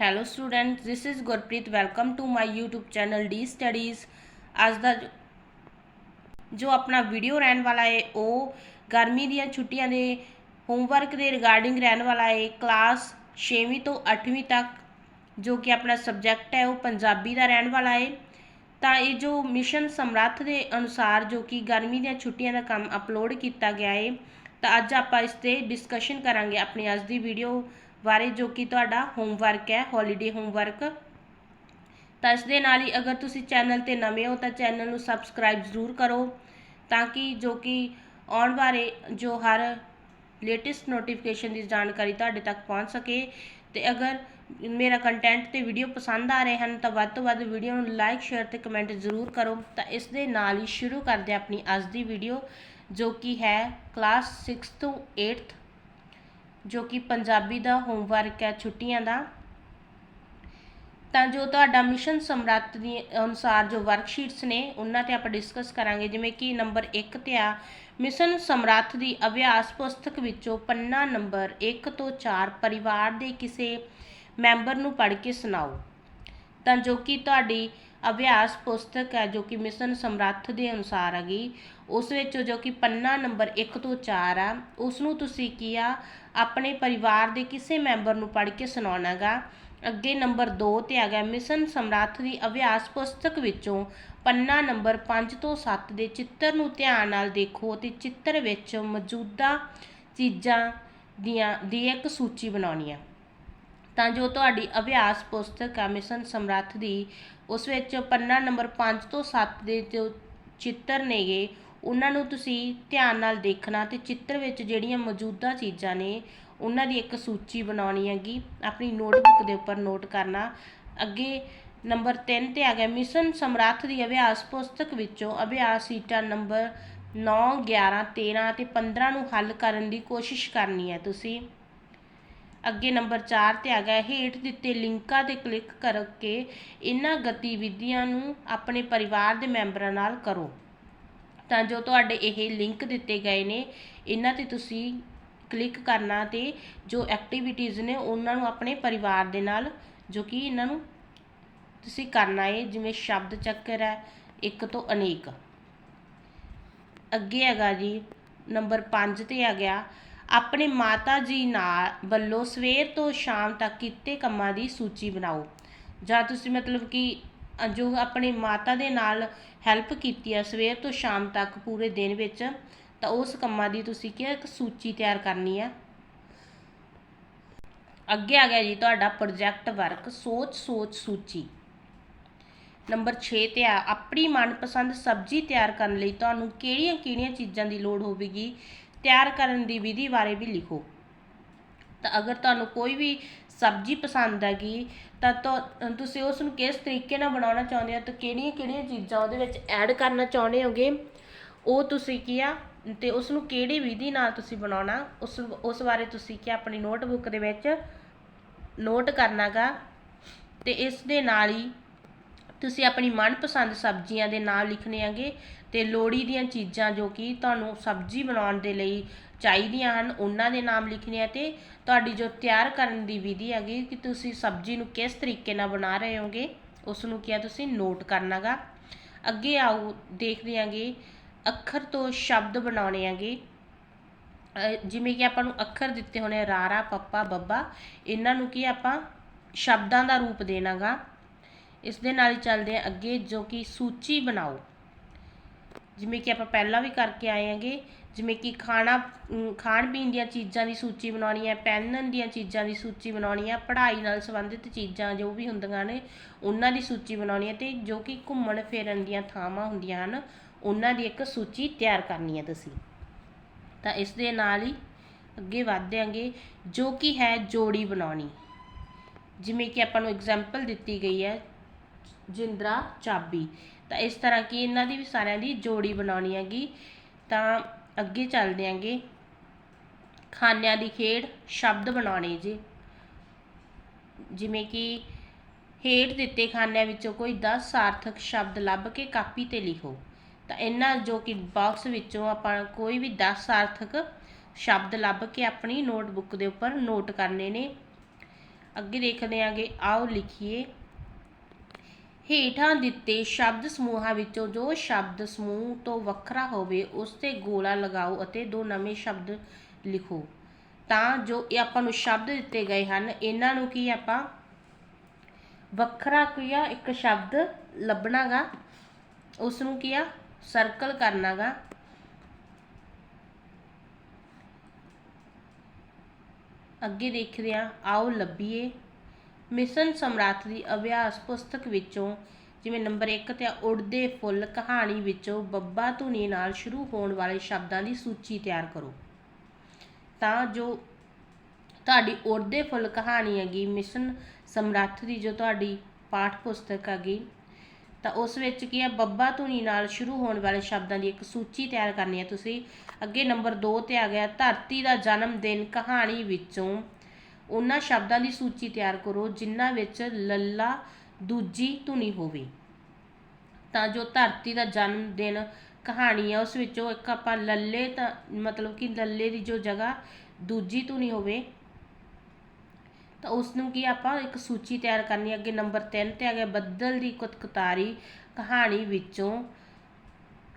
Hello student this is Gurpreet welcome to my YouTube channel D studies ਅੱਜ ਦਾ ਜੋ- ਜੋ ਆਪਣਾ ਵੀਡੀਓ ਰਹਿਣ ਵਾਲਾ ਹੈ ਉਹ ਗਰਮੀ ਦੀਆਂ ਛੁੱਟੀਆਂ ਦੇ ਹੋਮਵਰਕ ਦੇ ਰਿਗਾਰਡਿੰਗ ਰਹਿਣ ਵਾਲਾ ਹੈ ਕਲਾਸ 6ਵੀਂ ਤੋਂ 8ਵੀਂ ਤੱਕ ਜੋ ਕਿ ਆਪਣਾ ਸਬਜੈਕਟ ਹੈ ਉਹ ਪੰਜਾਬੀ ਦਾ ਰਹਿਣ ਵਾਲਾ ਹੈ ਤਾਂ ਇਹ ਜੋ ਮਿਸ਼ਨ ਸਮਰੱਥ ਦੇ ਅਨੁਸਾਰ ਜੋ ਕਿ ਗਰਮੀ ਦੀਆਂ ਛੁੱਟੀਆਂ ਦਾ ਕੰਮ ਅਪਲੋਡ ਕੀਤਾ ਗਿਆ ਹੈ ਤਾਂ ਅੱਜ ਆਪਾਂ ਇਸ ਤੇ ਡਿਸਕਸ਼ਨ ਕਰਾਂਗੇ ਆਪਣੀ ਅੱਜ ਦੀ ਵੀਡੀਓ ਬਾਰੇ ਜੋ ਕਿ ਤੁਹਾਡਾ ਹੋਮਵਰਕ ਹੈ ਹੌਲੀਡੇ ਹੋਮਵਰਕ ਤਾਂ ਇਸ ਦੇ ਨਾਲ ਹੀ ਅਗਰ ਤੁਸੀਂ ਚੈਨਲ ਤੇ ਨਵੇਂ ਹੋ ਤਾਂ ਚੈਨਲ ਨੂੰ ਸਬਸਕ੍ਰਾਈਬ ਜ਼ਰੂਰ ਕਰੋ ਤਾਂ ਕਿ ਜੋ ਕਿ ਆਉਣ ਬਾਰੇ ਜੋ ਹਰ ਲੇਟੈਸਟ ਨੋਟੀਫਿਕੇਸ਼ਨ ਦੀ ਜਾਣਕਾਰੀ ਤੁਹਾਡੇ ਤੱਕ ਪਹੁੰਚ ਸਕੇ। ਤੇ ਅਗਰ ਮੇਰਾ ਕੰਟੈਂਟ ਤੇ ਵੀਡੀਓ ਪਸੰਦ ਆ ਰਹੇ ਹਨ ਤਾਂ ਵੱਧ ਤੋਂ ਵੱਧ ਵੀਡੀਓ ਨੂੰ ਲਾਈਕ ਸ਼ੇਅਰ ਤੇ ਕਮੈਂਟ ਜ਼ਰੂਰ ਕਰੋ। ਤਾਂ ਇਸ ਦੇ ਨਾਲ ਹੀ ਸ਼ੁਰੂ ਕਰਦੇ ਆਪਣੀ ਅੱਜ ਦੀ ਵੀਡੀਓ ਜੋ ਕਿ ਹੈ ਕਲਾਸ 6 ਤੋਂ 8th ਜੋ ਕਿ ਪੰਜਾਬੀ ਦਾ ਹੋਮਵਰਕ ਹੈ ਛੁੱਟੀਆਂ ਦਾ, ਤਾਂ ਜੋ ਤੁਹਾਡਾ ਮਿਸ਼ਨ ਸਮਰੱਥ ਦੀ ਅਨੁਸਾਰ ਜੋ ਵਰਕਸ਼ੀਟਸ ਨੇ, ਉਹਨਾਂ ਤੇ ਆਪਾਂ ਡਿਸਕਸ ਕਰਾਂਗੇ। ਜਿਵੇਂ ਕਿ ਨੰਬਰ 1 ਤੇ ਆ ਮਿਸ਼ਨ ਸਮਰੱਥ ਦੀ ਅਭਿਆਸ ਪੁਸਤਕ ਵਿੱਚੋਂ ਪੰਨਾ ਨੰਬਰ 1 ਤੋਂ 4 ਪਰਿਵਾਰ ਦੇ ਕਿਸੇ ਮੈਂਬਰ ਨੂੰ ਪੜ੍ਹ ਕੇ ਸੁਣਾਓ। ਤਾਂ ਜੋ ਕਿ ਤੁਹਾਡੀ ਅਭਿਆਸ ਪੁਸਤਕ ਹੈ ਜੋ ਕਿ ਮਿਸ਼ਨ ਸਮਰੱਥ ਦੇ ਅਨੁਸਾਰ ਹੈਗੀ। ਉਸ ਵਿੱਚ ਜੋ ਕਿ ਪੰਨਾ ਨੰਬਰ 1 ਤੋਂ 4 ਆ ਉਸ ਨੂੰ ਤੁਸੀਂ ਕੀ ਆ, ਆਪਣੇ ਪਰਿਵਾਰ ਦੇ ਕਿਸੇ ਮੈਂਬਰ ਨੂੰ ਪੜ੍ਹ ਕੇ ਸੁਣਾਉਣਾਗਾ ਅੱਗੇ ਨੰਬਰ 2 ਤੇ ਆ ਗਿਆ, ਮਿਸ਼ਨ ਸਮਰੱਥ ਦੀ ਅਭਿਆਸ ਪੁਸਤਕ ਵਿੱਚੋਂ ਪੰਨਾ ਨੰਬਰ 5 ਤੋਂ 7 ਦੇ ਚਿੱਤਰ ਨੂੰ ਧਿਆਨ ਨਾਲ ਦੇਖੋ ਤੇ ਚਿੱਤਰ ਵਿੱਚ ਮੌਜੂਦਾ ਚੀਜ਼ਾਂ ਦੀਆਂ ਦੀ ਇੱਕ ਸੂਚੀ ਬਣਾਉਣੀ ਆ। ਤਾਂ ਜੋ ਤੁਹਾਡੀ ਅਭਿਆਸ ਪੁਸਤਕ ਆ ਮਿਸ਼ਨ ਸਮਰੱਥ ਦੀ ਉਸ ਵਿੱਚ ਪੰਨਾ ਨੰਬਰ 5 ਤੋਂ 7 ਦੇ ਜੋ ਚਿੱਤਰ ਨੇਗੇ, ਉਹਨਾਂ ਨੂੰ ਤੁਸੀਂ ਧਿਆਨ ਨਾਲ ਦੇਖਣਾ ਤੇ ਚਿੱਤਰ ਵਿੱਚ ਜਿਹੜੀਆਂ ਮੌਜੂਦਾ ਚੀਜ਼ਾਂ ਨੇ, ਉਹਨਾਂ ਦੀ ਇੱਕ ਸੂਚੀ ਬਣਾਉਣੀ ਹੈਗੀ। ਆਪਣੀ ਨੋਟਬੁੱਕ ਦੇ ਉੱਪਰ ਨੋਟ ਕਰਨਾ। ਅੱਗੇ ਨੰਬਰ 3 ਤੇ ਆ ਗਿਆ, ਮਿਸ਼ਨ ਸਮਰੱਥ ਦੀ ਅਭਿਆਸ ਪੁਸਤਕ ਵਿੱਚੋਂ ਅਭਿਆਸ ਸੀਟਾਂ ਨੰਬਰ 9 11 13 ਅਤੇ 15 ਨੂੰ ਹੱਲ ਕਰਨ ਦੀ ਕੋਸ਼ਿਸ਼ ਕਰਨੀ ਹੈ ਤੁਸੀਂ। ਅੱਗੇ ਨੰਬਰ 4 ਤੇ ਆ ਗਿਆ, ਹੇਠ ਦਿੱਤੇ ਲਿੰਕਾਂ ਤੇ ਕਲਿੱਕ ਕਰਕੇ ਇਹਨਾਂ ਗਤੀਵਿਧੀਆਂ ਨੂੰ ਆਪਣੇ ਪਰਿਵਾਰ ਦੇ ਮੈਂਬਰਾਂ ਨਾਲ ਕਰੋ। ਤਾਂ ਜੋ ਤੁਹਾਡੇ ਇਹ ਲਿੰਕ ਦਿੱਤੇ ਗਏ ਨੇ, ਇਹਨਾਂ ਤੇ ਤੁਸੀਂ ਕਲਿੱਕ ਕਰਨਾ ਤੇ ਜੋ ਐਕਟੀਵਿਟੀਜ਼ ਨੇ ਉਹਨਾਂ ਨੂੰ ਆਪਣੇ ਪਰਿਵਾਰ ਦੇ ਨਾਲ, ਜੋ ਕਿ ਇਹਨਾਂ ਨੂੰ ਤੁਸੀਂ ਕਰਨਾ ਹੈ ਜਿਵੇਂ ਸ਼ਬਦ ਚੱਕਰ ਹੈ, ਇੱਕ ਤੋਂ ਅਨੇਕ। ਅੱਗੇ ਹੈਗਾ ਜੀ, ਨੰਬਰ 5 ਤੇ ਆ ਗਿਆ ਆਪਣੇ ਮਾਤਾ ਜੀ ਨਾਲ ਵੱਲੋਂ ਸਵੇਰ ਤੋਂ ਸ਼ਾਮ ਤੱਕ ਕੀਤੇ ਕੰਮਾਂ ਦੀ ਸੂਚੀ ਬਣਾਓ। ਜਾਂ ਤੁਸੀਂ ਮਤਲਬ ਕਿ ਜੋ ਆਪਣੇ ਮਾਤਾ ਦੇ ਨਾਲ ਹੈਲਪ ਕੀਤੀ ਆ ਸਵੇਰ ਤੋਂ ਸ਼ਾਮ ਤੱਕ ਪੂਰੇ ਦਿਨ ਵਿੱਚ, ਤਾਂ ਉਸ ਕੰਮਾਂ ਦੀ ਤੁਸੀਂ ਕੀ ਇੱਕ ਸੂਚੀ ਤਿਆਰ ਕਰਨੀ ਆ? ਅੱਗੇ ਆ ਗਿਆ ਜੀ ਤੁਹਾਡਾ ਪ੍ਰੋਜੈਕਟ ਵਰਕ ਸੋਚ ਸੋਚ ਸੂਚੀ। ਨੰਬਰ 6 ਤੇ ਆ, ਆਪਣੀ ਮਨਪਸੰਦ ਸਬਜ਼ੀ ਤਿਆਰ ਕਰਨ ਲਈ ਤੁਹਾਨੂੰ ਕਿਹੜੀਆਂ-ਕਿਹੜੀਆਂ ਚੀਜ਼ਾਂ ਦੀ ਲੋੜ ਹੋਵੇਗੀ? ਤਿਆਰ ਕਰਨ ਦੀ ਵਿਧੀ ਬਾਰੇ ਵੀ ਲਿਖੋ। ਤਾਂ ਅਗਰ ਤੁਹਾਨੂੰ ਕੋਈ ਵੀ ਸਬਜ਼ੀ ਪਸੰਦ ਹੈਗੀ, ਤਾਂ ਤੁਸੀਂ ਉਸ ਨੂੰ ਕਿਸ ਤਰੀਕੇ ਨਾਲ ਬਣਾਉਣਾ ਚਾਹੁੰਦੇ ਹੋ ਤਾਂ ਕਿਹੜੀਆਂ-ਕਿਹੜੀਆਂ ਚੀਜ਼ਾਂ ਉਹਦੇ ਵਿੱਚ ਐਡ ਕਰਨਾ ਚਾਹੁੰਦੇ ਹੋਗੇ, ਉਹ ਤੁਸੀਂ ਕੀ ਆ, ਤੇ ਉਸ ਨੂੰ ਕਿਹੜੀ ਵਿਧੀ ਨਾਲ ਤੁਸੀਂ ਬਣਾਉਣਾ, ਉਸ ਉਸ ਬਾਰੇ ਤੁਸੀਂ ਕੀ ਆਪਣੀ ਨੋਟਬੁੱਕ ਦੇ ਵਿੱਚ ਨੋਟ ਕਰਨਾਗਾ ਤੇ ਇਸ ਦੇ ਨਾਲ ਹੀ ਤੁਸੀਂ ਆਪਣੀ ਮਨਪਸੰਦ ਸਬਜ਼ੀਆਂ ਦੇ ਨਾਮ ਲਿਖਣੇ ਆਗੇ ਤੇ ਲੋੜੀ ਦੀਆਂ ਚੀਜ਼ਾਂ ਜੋ ਕਿ ਤੁਹਾਨੂੰ ਸਬਜ਼ੀ ਬਣਾਉਣ ਦੇ ਲਈ ਚਾਹੀਦੀਆਂ ਹਨ, ਉਹਨਾਂ ਦੇ ਨਾਮ ਲਿਖਣੇ ਆ ਤੇ ਤੁਹਾਡੀ ਜੋ ਤਿਆਰ ਕਰਨ ਦੀ ਵਿਧੀ ਹੈਗੀ ਕਿ ਤੁਸੀਂ ਸਬਜ਼ੀ ਨੂੰ ਕਿਸ ਤਰੀਕੇ ਨਾਲ ਬਣਾ ਰਹੇ ਹੋਗੇ ਉਸ ਨੂੰ ਕੀ ਤੁਸੀਂ ਨੋਟ ਕਰਨਾਗਾ। ਅੱਗੇ ਆਓ, ਦੇਖਦੇ ਆਂਗੇ ਅੱਖਰ ਤੋਂ ਸ਼ਬਦ ਬਣਾਉਣੇ ਆਗੇ ਜਿਵੇਂ ਕਿ ਆਪਾਂ ਨੂੰ ਅੱਖਰ ਦਿੱਤੇ ਹੋਣੇ ਰਾਰਾ, ਪੱਪਾ, ਬੱਬਾ, ਇਹਨਾਂ ਨੂੰ ਕੀ ਆਪਾਂ ਸ਼ਬਦਾਂ ਦਾ ਰੂਪ ਦੇਣਾਗਾ। ਇਸ ਦੇ ਨਾਲ ਹੀ ਚੱਲਦੇ ਆ ਅੱਗੇ ਜੋ ਕਿ ਸੂਚੀ ਬਣਾਓ। ਜਿਵੇਂ ਕਿ ਆਪਾਂ ਪਹਿਲਾਂ ਵੀ ਕਰਕੇ ਆਏ ਹਾਂਗੇ, ਜਿਵੇਂ ਕਿ ਖਾਣਾ ਖਾਣ ਪੀਣ ਦੀਆਂ ਚੀਜ਼ਾਂ ਦੀ ਸੂਚੀ ਬਣਾਉਣੀ ਹੈ ਪਹਿਨਣ ਦੀਆਂ ਚੀਜ਼ਾਂ ਦੀ ਸੂਚੀ ਬਣਾਉਣੀ ਹੈ ਪੜ੍ਹਾਈ ਨਾਲ ਸੰਬੰਧਿਤ ਚੀਜ਼ਾਂ ਜੋ ਵੀ ਹੁੰਦੀਆਂ ਨੇ, ਉਹਨਾਂ ਦੀ ਸੂਚੀ ਬਣਾਉਣੀ ਹੈ ਤੇ ਜੋ ਕਿ ਘੁੰਮਣ ਫਿਰਨ ਦੀਆਂ ਥਾਵਾਂ ਹੁੰਦੀਆਂ ਹਨ, ਉਹਨਾਂ ਦੀ ਇੱਕ ਸੂਚੀ ਤਿਆਰ ਕਰਨੀ ਹੈ ਤੁਸੀਂ। ਤਾਂ ਇਸ ਦੇ ਨਾਲ ਹੀ ਅੱਗੇ ਵਧਦੇ ਆਂਗੇ ਜੋ ਕਿ ਹੈ ਜੋੜੀ ਬਣਾਉਣੀ। ਜਿਵੇਂ ਕਿ ਆਪਾਂ ਨੂੰ ਐਗਜ਼ਾਮਪਲ ਦਿੱਤੀ ਗਈ ਹੈ ਜਿੰਦਰਾ ਚਾਬੀ। ਤਾਂ ਇਸ ਤਰ੍ਹਾਂ ਕਿ ਇਹਨਾਂ ਦੀ ਵੀ ਸਾਰਿਆਂ ਦੀ ਜੋੜੀ ਬਣਾਉਣੀ ਹੈਗੀ। ਤਾਂ ਅੱਗੇ ਚੱਲਦੇ ਆਂਗੇ ਖਾਨਿਆਂ ਦੀ ਖੇਡ ਸ਼ਬਦ ਬਣਾਉਣੇ ਜੀ। ਜਿਵੇਂ ਕਿ ਹੇਠ ਦਿੱਤੇ ਖਾਨਿਆਂ ਵਿੱਚੋਂ ਕੋਈ 10 ਸਾਰਥਕ ਸ਼ਬਦ ਲੱਭ ਕੇ ਕਾਪੀ ਤੇ ਲਿਖੋ। ਤਾਂ ਇਹਨਾਂ ਜੋ ਕਿ ਬਾਕਸ ਵਿੱਚੋਂ ਆਪਾਂ ਕੋਈ ਵੀ 10 ਸਾਰਥਕ ਸ਼ਬਦ ਲੱਭ ਕੇ ਆਪਣੀ ਨੋਟਬੁੱਕ ਦੇ ਉੱਪਰ ਨੋਟ ਕਰਨੇ ਨੇ। ਅੱਗੇ ਦੇਖਦੇ ਆਂਗੇ ਆਓ ਲਿਖੀਏ। ਹੇਠਾਂ ਦਿੱਤੇ ਸ਼ਬਦ ਸਮੂਹਾਂ ਵਿੱਚੋਂ ਜੋ ਸ਼ਬਦ ਸਮੂਹ ਤੋਂ ਵੱਖਰਾ ਹੋਵੇ, ਉਸ ਤੇ ਗੋਲਾ ਲਗਾਓ ਅਤੇ ਦੋ ਨਵੇਂ ਸ਼ਬਦ ਲਿਖੋ। ਤਾਂ ਜੋ ਇਹ ਆਪਾਂ ਨੂੰ ਸ਼ਬਦ ਦਿੱਤੇ ਗਏ ਹਨ, ਇਹਨਾਂ ਨੂੰ ਕੀ ਆਪਾਂ ਵੱਖਰਾ ਕੀ ਆ ਇੱਕ ਸ਼ਬਦ ਲੱਭਣਾਗਾ ਉਸ ਨੂੰ ਕੀ ਆ ਸਰਕਲ ਕਰਨਾਗਾ। ਅੱਗੇ ਦੇਖਦੇ ਆ ਆਓ ਲੱਭੀਏ। ਮਿਸ਼ਨ ਸਮਰਾਥ ਦੀ ਅਭਿਆਸ ਪੁਸਤਕ ਵਿੱਚੋਂ ਜਿਵੇਂ ਨੰਬਰ 1 ਤੇ ਉੜਦੇ ਫੁੱਲ ਕਹਾਣੀ ਵਿੱਚੋਂ ਬੱਬਾ ਧੁਨੀ ਨਾਲ ਸ਼ੁਰੂ ਹੋਣ ਵਾਲੇ ਸ਼ਬਦਾਂ ਦੀ ਸੂਚੀ ਤਿਆਰ ਕਰੋ। ਤਾਂ ਜੋ ਤੁਹਾਡੀ ਉੜਦੇ ਫੁੱਲ ਕਹਾਣੀ ਹੈਗੀ, ਮਿਸ਼ਨ ਸਮਰੱਥ ਦੀ ਜੋ ਤੁਹਾਡੀ ਪਾਠ ਪੁਸਤਕ ਹੈਗੀ, ਤਾਂ ਉਸ ਵਿੱਚ ਕੀ ਹੈ, ਬੱਬਾ ਧੁਨੀ ਨਾਲ ਸ਼ੁਰੂ ਹੋਣ ਵਾਲੇ ਸ਼ਬਦਾਂ ਦੀ ਇੱਕ ਸੂਚੀ ਤਿਆਰ ਕਰਨੀ ਹੈ। ਤੁਸੀਂ ਅੱਗੇ ਨੰਬਰ 2 ਤੇ ਆ ਗਿਆ, ਧਰਤੀ ਦਾ ਜਨਮ ਦਿਨ ਕਹਾਣੀ ਵਿੱਚੋਂ ਉਹਨਾਂ ਸ਼ਬਦਾਂ ਦੀ ਸੂਚੀ ਤਿਆਰ ਕਰੋ ਜਿਨ੍ਹਾਂ ਵਿੱਚ ਲੱਲਾ ਦੂਜੀ ਧੁਨੀ ਹੋਵੇ। ਤਾਂ ਜੋ ਧਰਤੀ ਦਾ ਜਨਮ ਦਿਨ ਕਹਾਣੀ ਹੈ ਉਸ ਵਿੱਚੋਂ ਇੱਕ ਆਪਾਂ ਲੱਲੇ ਤਾਂ ਮਤਲਬ ਕਿ ਲੱਲੇ ਦੀ ਜੋ ਜਗ੍ਹਾ ਦੂਜੀ ਧੁਨੀ ਹੋਵੇ, ਤਾਂ ਉਸ ਨੂੰ ਕੀ ਆਪਾਂ ਇੱਕ ਸੂਚੀ ਤਿਆਰ ਕਰਨੀ ਅੱਗੇ ਨੰਬਰ 3 ਤੇ ਆ ਗਿਆ ਬੱਦਲ ਦੀ ਕੁਤਕਤਾਰੀ ਕਹਾਣੀ ਵਿੱਚੋਂ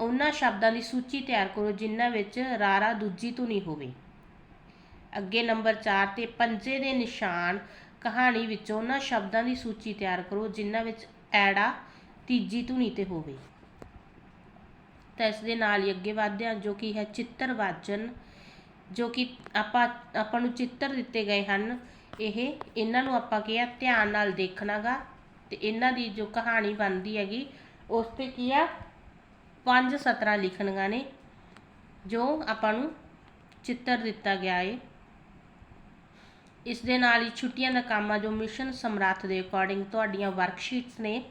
ਉਹਨਾਂ ਸ਼ਬਦਾਂ ਦੀ ਸੂਚੀ ਤਿਆਰ ਕਰੋ ਜਿਨ੍ਹਾਂ ਵਿੱਚ ਰਾਰਾ ਦੂਜੀ ਧੁਨੀ ਹੋਵੇ। ਅੱਗੇ ਨੰਬਰ 4 ਤੇ ਪੰਜੇ ਦੇ ਨਿਸ਼ਾਨ ਕਹਾਣੀ ਵਿੱਚੋਂ ਉਹਨਾਂ ਸ਼ਬਦਾਂ ਦੀ ਸੂਚੀ ਤਿਆਰ ਕਰੋ, ਜਿਨ੍ਹਾਂ ਵਿੱਚ ਐੜਾ, ਤੀਜੀ ਧੁਨੀ ਤੇ ਹੋਵੇ। ਤਾਂ ਇਸ ਦੇ ਨਾਲ ਹੀ ਅੱਗੇ ਵਧਦੇ ਹਾਂ, ਜੋ ਕਿ ਹੈ ਚਿੱਤਰ ਵਾਚਨ, ਜੋ ਕਿ ਆਪਾਂ ਆਪਾਂ ਨੂੰ ਚਿੱਤਰ ਦਿੱਤੇ ਗਏ ਹਨ। ਇਹ, ਇਹਨਾਂ ਨੂੰ ਆਪਾਂ ਕੀ ਆ ਧਿਆਨ ਨਾਲ ਦੇਖਣਾਗਾ, ਤੇ ਇਹਨਾਂ ਦੀ ਜੋ ਕਹਾਣੀ ਬਣਦੀ ਹੈਗੀ, ਉਸ ਤੇ ਕੀ ਆ? ਪੰਜ ਸਤਰਾਂ ਲਿਖਣੀਆਂ ਨੇ, ਜੋ ਆਪਾਂ ਨੂੰ ਚਿੱਤਰ ਦਿੱਤਾ ਗਿਆ ਏ। ਇਸ ਦੇ ਨਾਲ ਹੀ ਛੁੱਟੀਆਂ ਦਾ ਕੰਮ ਜੋ ਮਿਸ਼ਨ ਸਮਰਾਥ ਦੇ ਅਕੋਰਡਿੰਗ ਤੁਹਾਡੀਆਂ ਵਰਕਸ਼ੀਟਸ ਨੇ।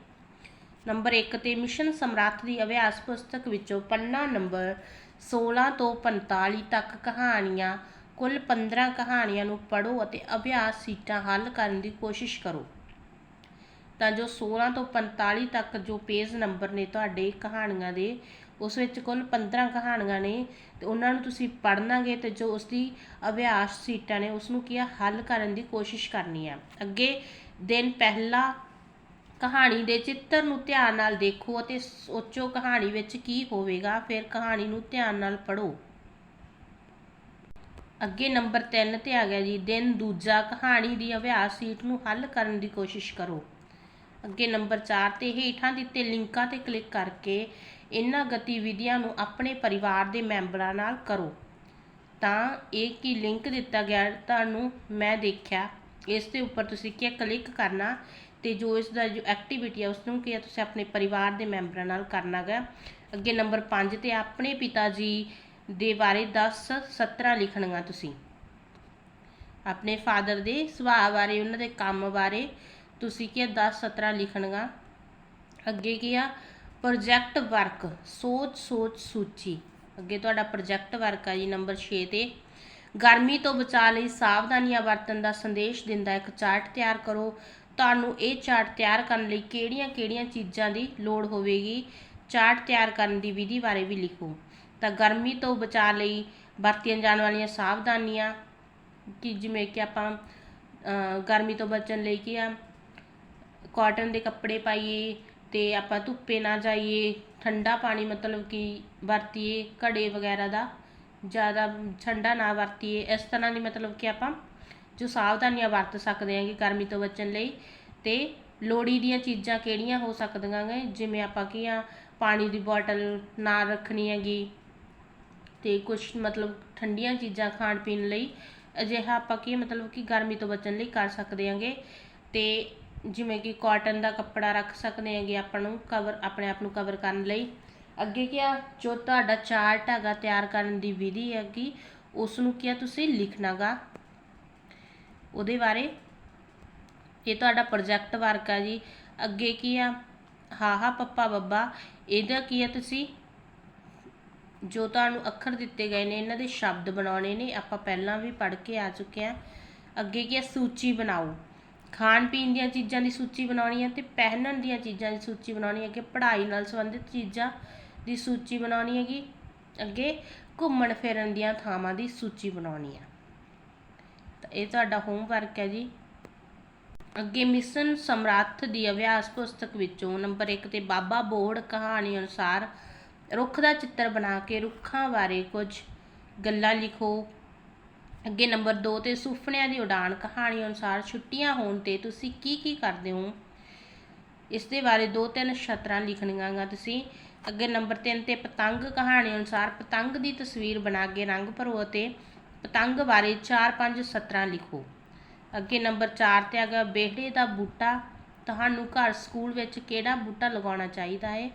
ਨੰਬਰ 1 ਤੇ ਮਿਸ਼ਨ ਸਮਰਾਥ ਦੀ ਅਭਿਆਸ ਪੁਸਤਕ ਵਿੱਚੋਂ ਪੰਨਾ ਨੰਬਰ 16 ਤੋਂ 45 ਤੱਕ ਕਹਾਣੀਆਂ, ਕੁੱਲ 15 ਕਹਾਣੀਆਂ ਨੂੰ ਪੜ੍ਹੋ ਅਤੇ ਅਭਿਆਸ ਸੀਟਾਂ ਹੱਲ ਕਰਨ ਦੀ ਕੋਸ਼ਿਸ਼ ਕਰੋ। ਤਾਂ ਜੋ 16 ਤੋਂ 45 ਤੱਕ ਜੋ ਪੇਜ ਨੰਬਰ ਨੇ ਤੁਹਾਡੇ ਕਹਾਣੀਆਂ ਦੇ ਉਸ ਵਿੱਚ ਕੁੱਲ 15 ਕਹਾਣੀਆਂ ਨੇ ਤੇ ਉਹਨਾਂ ਨੂੰ ਤੁਸੀਂ ਪੜ੍ਹਨਾਗੇ ਤੇ ਜੋ ਉਸ ਦੀ ਅਭਿਆਸ ਸੀਟਾਂ ਨੇ ਉਸ ਨੂੰ ਕੀ ਹੱਲ ਕਰਨ ਦੀ ਕੋਸ਼ਿਸ਼ ਕਰਨੀ ਹੈ ਅੱਗੇ ਦਿਨ ਪਹਿਲਾ ਕਹਾਣੀ ਦੇ ਚਿੱਤਰ ਨੂੰ ਧਿਆਨ ਨਾਲ ਦੇਖੋ ਅਤੇ ਸੋਚੋ ਕਹਾਣੀ ਵਿੱਚ ਕੀ ਹੋਵੇਗਾ, ਫਿਰ ਕਹਾਣੀ ਨੂੰ ਧਿਆਨ ਨਾਲ ਪੜ੍ਹੋ। ਅੱਗੇ ਨੰਬਰ 3 ਤੇ ਆ ਗਿਆ ਜੀ, ਦਿਨ ਦੂਜਾ, ਕਹਾਣੀ ਦੀ ਅਭਿਆਸ ਸੀਟ ਨੂੰ ਹੱਲ ਕਰਨ ਦੀ ਕੋਸ਼ਿਸ਼ ਕਰੋ। ਅੱਗੇ ਨੰਬਰ 4 ਤੇ ਹੇਠਾਂ ਦਿੱਤੇ ਲਿੰਕਾਂ ਤੇ ਕਲਿੱਕ ਕਰਕੇ ਇਹਨਾਂ ਗਤੀਵਿਧੀਆਂ ਨੂੰ ਆਪਣੇ ਪਰਿਵਾਰ ਦੇ ਮੈਂਬਰਾਂ ਨਾਲ ਕਰੋ। ਤਾਂ ਇਹ ਕੀ ਲਿੰਕ ਦਿੱਤਾ ਗਿਆ ਤੁਹਾਨੂੰ? ਮੈਂ ਦੇਖਿਆ। ਇਸ ਦੇ ਉੱਪਰ ਤੁਸੀਂ ਕੀ ਕਲਿੱਕ ਕਰਨਾ ਤੇ ਜੋ ਇਸ ਦਾ ਜੋ ਐਕਟੀਵਿਟੀ ਹੈ ਉਸ ਨੂੰ ਕੀ ਤੁਸੀਂ ਆਪਣੇ ਪਰਿਵਾਰ ਦੇ ਮੈਂਬਰਾਂ ਨਾਲ ਕਰਨਾ ਗਾ। ਅੱਗੇ ਨੰਬਰ 5 ਤੇ ਆਪਣੇ ਪਿਤਾ ਜੀ ਦੇ ਬਾਰੇ 10 17 ਲਿਖਣੀਆਂ ਤੁਸੀਂ। ਆਪਣੇ ਫਾਦਰ ਦੇ ਸੁਭਾਅ ਬਾਰੇ, ਉਹਨਾਂ ਦੇ ਕੰਮ ਬਾਰੇ ਤੁਸੀਂ ਕੀ 10 17 ਲਿਖਣੀਆਂ। ਅੱਗੇ ਕੀ ਆ ਪ੍ਰੋਜੈਕਟ ਵਰਕ ਸੋਚ ਸੋਚ, ਸੂਚੀ। ਅੱਗੇ ਤੁਹਾਡਾ ਪ੍ਰੋਜੈਕਟ ਵਰਕ ਆ ਜੀ ਨੰਬਰ 6 ਤੇ। ਗਰਮੀ ਤੋਂ ਬਚਾਅ ਲਈ ਸਾਵਧਾਨੀਆਂ ਵਰਤਣ ਦਾ ਸੰਦੇਸ਼ ਦਿੰਦਾ ਇੱਕ ਚਾਰਟ ਤਿਆਰ ਕਰੋ। ਤੁਹਾਨੂੰ ਇਹ ਚਾਰਟ ਤਿਆਰ ਕਰਨ ਲਈ ਕਿਹੜੀਆਂ-ਕਿਹੜੀਆਂ ਚੀਜ਼ਾਂ ਦੀ ਲੋੜ ਹੋਵੇਗੀ? ਚਾਰਟ ਤਿਆਰ ਕਰਨ ਦੀ ਵਿਧੀ ਬਾਰੇ ਵੀ ਲਿਖੋ। ਤਾਂ ਗਰਮੀ ਤੋਂ ਬਚਾਅ ਲਈ ਵਰਤੀਆਂ ਜਾਣ ਵਾਲੀਆਂ ਸਾਵਧਾਨੀਆਂ ਕਿ ਜਿਵੇਂ ਕਿ ਆਪਾਂ ਗਰਮੀ ਤੋਂ ਬਚਣ ਲਈ ਕੀ ਆ? ਕਾਟਨ ਦੇ ਕੱਪੜੇ ਪਾਈਏ ਅਤੇ ਆਪਾਂ ਧੁੱਪੇ ਨਾ ਜਾਈਏ, ਠੰਡਾ ਪਾਣੀ ਮਤਲਬ ਕਿ ਵਰਤੀਏ, ਘੜੇ ਵਗੈਰਾ ਦਾ, ਜ਼ਿਆਦਾ ਠੰਡਾ ਨਾ ਵਰਤੀਏ, ਇਸ ਤਰ੍ਹਾਂ ਦੀ ਮਤਲਬ ਕਿ ਆਪਾਂ ਜੋ ਸਾਵਧਾਨੀਆਂ ਵਰਤ ਸਕਦੇ ਹਾਂ ਕਿ ਗਰਮੀ ਤੋਂ ਬਚਣ ਲਈ ਤੇ ਲੋੜੀ ਦੀਆਂ ਚੀਜ਼ਾਂ ਕਿਹੜੀਆਂ ਹੋ ਸਕਦੀਆਂ ਨੇ? ਜਿਵੇਂ ਆਪਾਂ ਕੀ ਆ, ਪਾਣੀ ਦੀ ਬੋਟਲ ਨਾ ਰੱਖਣੀ ਹੈਗੀ ਤੇ ਕੁਝ ਮਤਲਬ ਠੰਡੀਆਂ ਚੀਜ਼ਾਂ ਖਾਣ ਪੀਣ ਲਈ ਅਜਿਹਾ ਆਪਾਂ ਕੀ ਮਤਲਬ ਕਿ ਗਰਮੀ ਤੋਂ ਬਚਣ ਲਈ ਕਰ ਸਕਦੇ ਹਾਂਗੇ ਤੇ ਜਿਵੇਂ ਕਿ ਕਾਟਨ ਦਾ ਕੱਪੜਾ ਰੱਖ ਸਕਦੇ ਹੈਗੇ ਆਪਾਂ ਨੂੰ ਕਵਰ ਆਪਣੇ ਆਪ ਨੂੰ ਕਵਰ ਕਰਨ ਲਈ। ਅੱਗੇ ਕੀ ਆ ਜੋ ਤੁਹਾਡਾ ਚਾਰਟ ਹੈਗਾ ਤਿਆਰ ਕਰਨ ਦੀ ਵਿਧੀ ਹੈਗੀ ਉਸ ਨੂੰ ਕੀ ਆ ਤੁਸੀਂ ਲਿਖਣਾਗਾ। ਉਹਦੇ ਬਾਰੇ ਇਹ ਤੁਹਾਡਾ ਪ੍ਰੋਜੈਕਟ ਵਰਕ ਆ ਜੀ। ਅੱਗੇ ਕੀ ਆ ਹਾਹਾ ਪੱਪਾ ਬੱਬਾ, ਇਹਦਾ ਕੀ ਆ ਤੁਸੀਂ? ਜੋ ਤੁਹਾਨੂੰ ਅੱਖਰ ਦਿੱਤੇ ਗਏ ਨੇ, ਇਹਨਾਂ ਦੇ ਸ਼ਬਦ ਬਣਾਉਣੇ ਨੇ, ਆਪਾਂ ਪਹਿਲਾਂ ਵੀ ਪੜ੍ਹ ਕੇ ਆ ਚੁੱਕੇ ਆ। ਅੱਗੇ ਕੀ ਆ ਸੂਚੀ ਬਣਾਓ। ਖਾਣ ਪੀਣ ਦੀਆਂ ਚੀਜ਼ਾਂ ਦੀ ਸੂਚੀ ਬਣਾਉਣੀ ਹੈ ਤੇ ਪਹਿਨਣ ਦੀਆਂ ਚੀਜ਼ਾਂ ਦੀ ਸੂਚੀ ਬਣਾਉਣੀ ਹੈ ਕਿ ਪੜ੍ਹਾਈ ਨਾਲ ਸੰਬੰਧਿਤ ਚੀਜ਼ਾਂ ਦੀ ਸੂਚੀ ਬਣਾਉਣੀ ਹੈਗੀ, ਅੱਗੇ ਘੁੰਮਣ ਫਿਰਨ ਦੀਆਂ ਥਾਵਾਂ ਦੀ ਸੂਚੀ ਬਣਾਉਣੀ ਹੈ। ਤਾਂ ਇਹ ਤੁਹਾਡਾ ਹੋਮਵਰਕ ਹੈ ਜੀ। ਅੱਗੇ ਮਿਸ਼ਨ ਸਮਰੱਥ ਦੀ ਅਭਿਆਸ ਪੁਸਤਕ ਵਿੱਚੋਂ ਨੰਬਰ 1 ਤੇ ਬਾਬਾ ਬੋੜ ਕਹਾਣੀ ਅਨੁਸਾਰ ਰੁੱਖ ਦਾ ਚਿੱਤਰ ਬਣਾ ਕੇ ਰੁੱਖਾਂ ਬਾਰੇ ਕੁਝ ਗੱਲਾਂ ਲਿਖੋ। ਅੱਗੇ ਨੰਬਰ 2 ਤੇ ਸੁਪਨਿਆਂ ਦੀ ਉਡਾਨ ਕਹਾਣੀ ਅਨੁਸਾਰ ਛੁੱਟੀਆਂ ਹੋਣ ਤੇ ਤੁਸੀਂ ਕੀ ਕੀ ਕਰਦੇ ਹੋ? ਇਸ ਦੇ ਬਾਰੇ ਦੋ ਤਿੰਨ ਸ਼ਤਰਾਂ ਲਿਖਣੀਆਂ ਗਾ ਤੁਸੀਂ। ਅੱਗੇ ਨੰਬਰ 3 ਤੇ ਪਤੰਗ ਕਹਾਣੀ ਅਨੁਸਾਰ ਪਤੰਗ ਦੀ ਤਸਵੀਰ ਬਣਾ ਕੇ ਰੰਗ ਭਰੋ ਅਤੇ ਪਤੰਗ ਬਾਰੇ 4-5 ਸਤਰਾਂ ਲਿਖੋ। ਅੱਗੇ ਨੰਬਰ 4 ਤੇ ਆ ਗਿਆ ਬੇਹੜੇ ਦਾ ਬੂਟਾ, ਤੁਹਾਨੂੰ ਘਰ ਸਕੂਲ ਵਿੱਚ ਕਿਹੜਾ ਬੂਟਾ ਲਗਾਉਣਾ ਚਾਹੀਦਾ ਹੈ?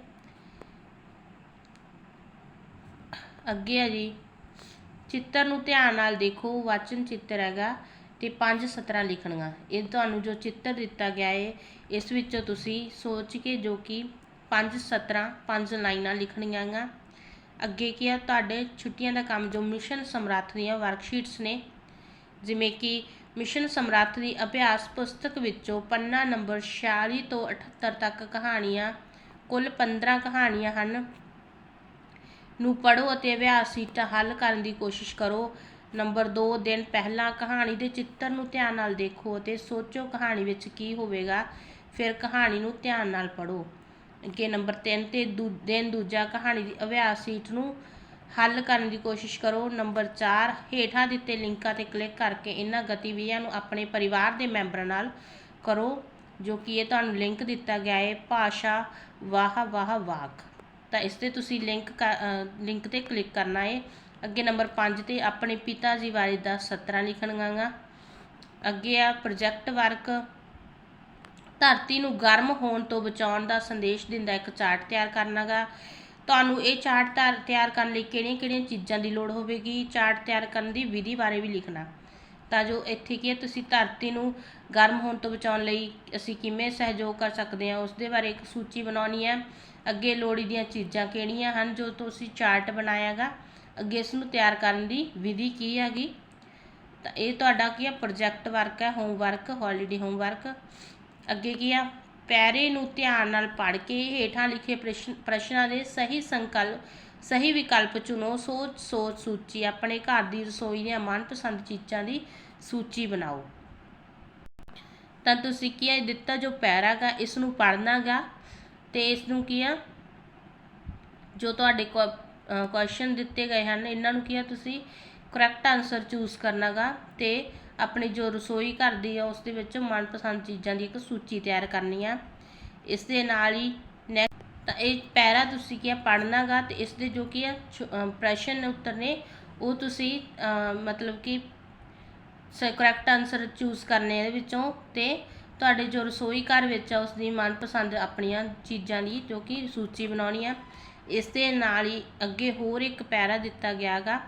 ਅੱਗੇ ਹੈ ਜੀ ਚਿੱਤਰ ਨੂੰ ਧਿਆਨ ਨਾਲ ਦੇਖੋ, ਵਾਚਨ ਚਿੱਤਰ ਹੈਗਾ ਤੇ ਪੰਜ ਸਤਰਾਂ ਲਿਖਣੀਆਂ। ਇਹ ਤੁਹਾਨੂੰ ਜੋ ਚਿੱਤਰ ਦਿੱਤਾ ਗਿਆ ਹੈ ਇਸ ਵਿੱਚੋਂ ਤੁਸੀਂ ਸੋਚ ਕੇ ਜੋ ਕਿ ਪੰਜ ਸਤਰਾਂ, ਪੰਜ ਲਾਈਨਾਂ ਲਿਖਣੀਆਂ ਗਾ ਅੱਗੇ ਕੀ ਆ, ਤੁਹਾਡੇ ਛੁੱਟੀਆਂ ਦਾ ਕੰਮ ਜੋ ਮਿਸ਼ਨ ਸਮਰੱਥ ਦੀਆਂ ਵਰਕਸ਼ੀਟਸ ਨੇ, ਜਿਵੇਂ ਕਿ ਮਿਸ਼ਨ ਸਮਰੱਥ ਦੀ ਅਭਿਆਸ ਪੁਸਤਕ ਵਿੱਚੋਂ ਪੰਨਾ ਨੰਬਰ 46 ਤੋਂ 78 ਤੱਕ ਕਹਾਣੀਆਂ, ਕੁੱਲ 15 ਕਹਾਣੀਆਂ ਹਨ। ਨੂੰ ਪੜ੍ਹੋ ਅਤੇ ਅਭਿਆਸ ਸੀਟਾਂ ਹੱਲ ਕਰਨ ਦੀ ਕੋਸ਼ਿਸ਼ ਕਰੋ। ਨੰਬਰ 2 ਦਿਨ ਪਹਿਲਾਂ ਕਹਾਣੀ ਦੇ ਚਿੱਤਰ ਨੂੰ ਧਿਆਨ ਨਾਲ ਦੇਖੋ ਅਤੇ ਸੋਚੋ ਕਹਾਣੀ ਵਿੱਚ ਕੀ ਹੋਵੇਗਾ। ਫਿਰ ਕਹਾਣੀ ਨੂੰ ਧਿਆਨ ਨਾਲ ਪੜ੍ਹੋ। ਅੱਗੇ ਨੰਬਰ 3 ਤੇ ਦੂ, ਦਿਨ ਦੂਜਾ ਕਹਾਣੀ ਦੀ ਅਭਿਆਸ ਸੀਟ ਨੂੰ ਹੱਲ ਕਰਨ ਦੀ ਕੋਸ਼ਿਸ਼ ਕਰੋ। ਨੰਬਰ 4 ਹੇਠਾਂ ਦਿੱਤੇ ਲਿੰਕਾਂ ਤੇ ਕਲਿੱਕ ਕਰਕੇ ਇਹਨਾਂ ਗਤੀਵਿਧੀਆਂ ਨੂੰ ਆਪਣੇ ਪਰਿਵਾਰ ਦੇ ਮੈਂਬਰਾਂ ਨਾਲ ਕਰੋ, ਜੋ ਕਿ ਇਹ ਤੁਹਾਨੂੰ ਲਿੰਕ ਦਿੱਤਾ ਗਿਆ ਹੈ। ਭਾਸ਼ਾ ਵਾਹ ਵਾਹ ਵਾਕ। ਤਾਂ ਇਸ ਤੇ ਤੁਸੀਂ ਲਿੰਕ ਲਿੰਕ ਤੇ ਕਲਿੱਕ ਕਰਨਾ ਹੈ ਅੱਗੇ ਨੰਬਰ 5 ਤੇ ਆਪਣੇ ਪਿਤਾ ਜੀ ਬਾਰੇ ਦਾ ਸਤਰਾਂ ਲਿਖਣੀਆਂ ਗਾ। ਅੱਗੇ ਆ ਪ੍ਰੋਜੈਕਟ ਵਰਕ ਧਰਤੀ ਨੂੰ ਗਰਮ ਹੋਣ ਤੋਂ ਬਚਾਉਣ ਦਾ ਸੰਦੇਸ਼ ਦਿੰਦਾ ਇੱਕ ਚਾਰਟ ਤਿਆਰ ਕਰਨਾਗਾ ਤੁਹਾਨੂੰ ਇਹ ਚਾਰਟ ਤਿਆਰ ਕਰਨ ਲਈ ਕਿਹੜੀਆਂ ਕਿਹੜੀਆਂ ਚੀਜ਼ਾਂ ਦੀ ਲੋੜ ਹੋਵੇਗੀ? ਚਾਰਟ ਤਿਆਰ ਕਰਨ ਦੀ ਵਿਧੀ ਬਾਰੇ ਵੀ ਲਿਖਣਾ। ਤਾਂ ਜੋ ਇੱਥੇ ਕੀ ਹੈ, ਤੁਸੀਂ ਧਰਤੀ ਨੂੰ ਗਰਮ ਹੋਣ ਤੋਂ ਬਚਾਉਣ ਲਈ ਅਸੀਂ ਕਿਵੇਂ ਸਹਿਯੋਗ ਕਰ ਸਕਦੇ ਹਾਂ ਉਸ ਦੇ ਬਾਰੇ ਇੱਕ ਸੂਚੀ ਬਣਾਉਣੀ ਹੈ। ਅੱਗੇ ਲੋੜੀ ਦੀਆਂ ਚੀਜ਼ਾਂ ਕਿਹੜੀਆਂ ਹਨ, ਜੋ ਤੁਸੀਂ ਚਾਰਟ ਬਣਾਇਆਗਾ। ਅੱਗੇ ਇਸ ਨੂੰ ਤਿਆਰ ਕਰਨ ਦੀ ਵਿਧੀ ਕੀ ਹੈਗੀ? ਤਾਂ ਇਹ ਤੁਹਾਡਾ ਕੀ ਹੈ, ਪ੍ਰੋਜੈਕਟ ਵਰਕ ਹੈ, ਹੋਮਵਰਕ, ਹੌਲੀਡੇ ਹੋਮਵਰਕ। ਅੱਗੇ ਕੀ ਆ, ਪੈਰੇ ਨੂੰ ਧਿਆਨ ਨਾਲ ਪੜ੍ਹ ਕੇ ਹੇਠਾਂ ਲਿਖੇ ਪ੍ਰਸ਼ਨ, ਪ੍ਰਸ਼ਨਾਂ ਦੇ ਸਹੀ ਸੰਕਲਪ ਸਹੀ ਵਿਕਲਪ ਚੁਣੋ, ਸੋਚ ਸੋਚ ਸੂਚੀ, ਆਪਣੇ ਘਰ ਦੀ ਰਸੋਈ ਦੀਆਂ ਮਨਪਸੰਦ ਚੀਜ਼ਾਂ ਦੀ ਸੂਚੀ ਬਣਾਓ। ਤਾਂ ਤੁਸੀਂ ਕੀ ਹੈ, ਦਿੱਤਾ ਜੋ ਪੈਰਾ ਗਾ ਇਸ ਨੂੰ ਪੜ੍ਹਨਾਗਾ ਤੇ ਇਸ ਨੂੰ ਕੀ ਆ, ਜੋ ਤੁਹਾਡੇ ਕੁਐਸਚਨ ਦਿੱਤੇ ਗਏ ਹਨ, ਇਹਨਾਂ ਨੂੰ ਕੀ ਆ ਤੁਸੀਂ ਕਰੈਕਟ ਆਨਸਰ ਚੂਜ਼ ਕਰਨਾਗਾ ਤੇ ਆਪਣੀ ਜੋ ਰਸੋਈ ਘਰ ਦੀ ਆ, ਉਸ ਦੇ ਵਿੱਚ ਮਨਪਸੰਦ ਚੀਜ਼ਾਂ ਦੀ ਇੱਕ ਸੂਚੀ ਤਿਆਰ ਕਰਨੀ ਆ। ਇਸ ਦੇ ਨਾਲ ਹੀ ਨੈਕਸਟ ਤਾਂ ਇਹ ਪੈਰਾ ਤੁਸੀਂ ਕੀ ਆ ਪੜ੍ਹਨਾਗਾ ਤੇ ਇਸ ਦੇ ਜੋ ਕੀ ਆ ਪ੍ਰਸ਼ਨ ਉੱਤਰ ਨੇ, ਉਹ ਤੁਸੀਂ ਮਤਲਬ ਕਿ ਕਰੈਕਟ ਆਨਸਰ ਚੂਜ਼ ਕਰਨੇ ਇਹਦੇ ਵਿੱਚੋਂ ਤੇ ਤੁਹਾਡੇ ਜੋ ਰਸੋਈ ਘਰ ਵਿੱਚ ਆ ਉਸ ਦੀ ਮਨਪਸੰਦ ਆਪਣੀਆਂ ਚੀਜ਼ਾਂ ਦੀ ਜੋ ਕਿ ਸੂਚੀ ਬਣਾਉਣੀ ਆ, ਇਸ ਦੇ ਨਾਲ ਹੀ ਅੱਗੇ ਹੋਰ ਇੱਕ ਪੈਰਾ ਦਿੱਤਾ ਗਿਆਗਾ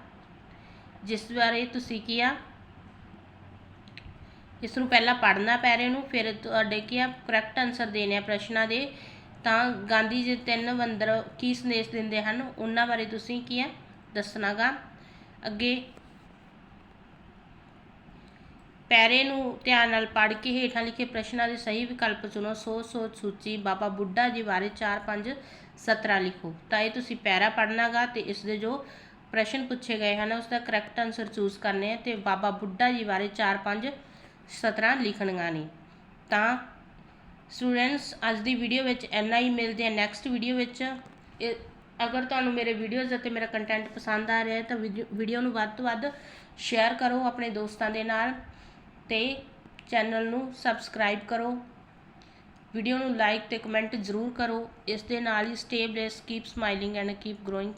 ਜਿਸ ਬਾਰੇ ਤੁਸੀਂ ਕੀ ਆ, ਇਸ ਨੂੰ ਪਹਿਲਾਂ ਪੜ੍ਹਨਾ ਪੈਰੇ ਨੂੰ, ਫਿਰ ਤੁਹਾਡੇ ਕੀ ਆ ਕਰੈਕਟ ਆਨਸਰ ਦੇਣੇ ਆ ਪ੍ਰਸ਼ਨਾਂ ਦੇ ਤਾਂ ਗਾਂਧੀ ਜੀ ਤਿੰਨ ਬੰਦਰ ਕੀ ਸੰਦੇਸ਼ ਦਿੰਦੇ ਹਨ? ਉਹਨਾਂ ਬਾਰੇ ਤੁਸੀਂ ਕੀ ਆ ਦੱਸਣਾਗਾ? ਅੱਗੇ ਪੈਰੇ ਨੂੰ ਧਿਆਨ ਨਾਲ ਪੜ੍ਹ ਕੇ ਹੇਠਾਂ ਲਿਖੇ ਪ੍ਰਸ਼ਨਾਂ ਦੇ ਸਹੀ ਵਿਕਲਪ ਚੁਣੋ। ਸੋਚ ਸੋਚ, ਸੂਚੀ, ਬਾਬਾ ਬੁੱਢਾ ਜੀ ਬਾਰੇ 4-5 ਸਤਰਾਂ ਲਿਖੋ। ਤਾਂ ਇਹ ਤੁਸੀਂ ਪੈਰਾ ਪੜ੍ਹਨਾਗਾ ਤੇ ਇਸ ਦੇ ਜੋ ਪ੍ਰਸ਼ਨ ਪੁੱਛੇ ਗਏ ਹਨ, ਉਸ ਦਾ ਕਰੈਕਟ ਆਨਸਰ ਚੂਜ਼ ਕਰਨੇ ਆ ਤੇ ਬਾਬਾ ਬੁੱਢਾ ਜੀ ਬਾਰੇ 4-5 ਸਤਰਾਂ ਲਿਖਣੀਆਂ ਨੇ। ਤਾਂ ਸਟੂਡੈਂਟਸ, ਅੱਜ ਦੀ ਵੀਡੀਓ ਵਿੱਚ ਇੰਨਾ ਹੀ, ਮਿਲਦੇ ਆ ਨੈਕਸਟ ਵੀਡੀਓ ਵਿੱਚ। ਅਗਰ ਤੁਹਾਨੂੰ ਮੇਰੇ ਵੀਡੀਓਜ਼ ਅਤੇ ਮੇਰਾ ਕੰਟੈਂਟ ਪਸੰਦ ਆ ਰਿਹਾ ਹੈ, ਤਾਂ ਵੀਡੀਓ ਨੂੰ ਵੱਧ ਤੋਂ ਵੱਧ ਸ਼ੇਅਰ ਕਰੋ ਆਪਣੇ ਦੋਸਤਾਂ ਦੇ ਨਾਲ ਤੇ ਚੈਨਲ ਨੂੰ ਸਬਸਕ੍ਰਾਈਬ ਕਰੋ। ਵੀਡੀਓ ਨੂੰ ਲਾਈਕ ਤੇ ਕਮੈਂਟ ਜ਼ਰੂਰ ਕਰੋ। ਇਸ ਦੇ ਨਾਲ ਹੀ stay blessed keep smiling and keep growing